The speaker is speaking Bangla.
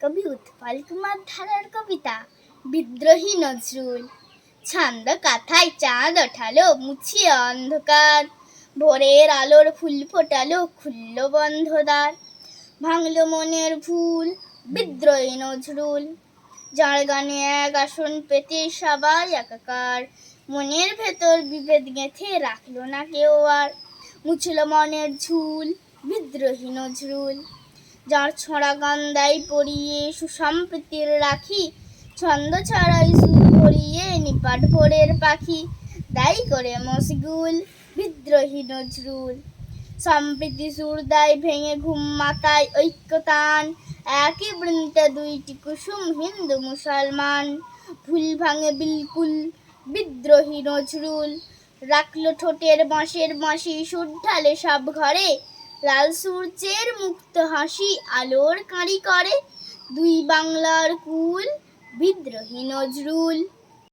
কবি উৎপল কুমার ধারার কবিতা। বিদ্রোহী নজরুল, ছন্দ কাথায় চাঁদ ওঠালো, মুছিয়ে অন্ধকার। ভোরের আলোর ফুল ফোটালো, খুললো বন্ধদার। ভাঙলো মনের ভুল, বিদ্রোহী নজরুল। যার গানে এক আসন পেতে সবাই একাকার। মনের ভেতর বিভেদ গেঁথে রাখল না কেউ আর। মুছল মনের ঝুল, বিদ্রোহী নজরুল। যার ছড়া গান্দাই পরিয়ে সুসম্প্রীতির রাখি, ছন্দ ছড়াই সুর ভরিয়ে নিপাট ভোরের পাখি দায়ী করে মশগুল বিদ্রোহী নজরুল। সম্প্রীতি সুর দায় ভেঙে ঘুম মাতায় ঐক্যতান, একই বৃন্তে দুইটি কুসুম হিন্দু মুসলমান। ভুল ভাঙে বিলকুল বিদ্রোহী নজরুল, রাখল ঠোঁটের বাঁশের বাঁশি সুর ঢালে সব ঘরে লাল সূর্যের মুক্ত হাসি আলোর কাঁড়ি করে। দুই বাংলার কুল বিদ্রোহী নজরুল।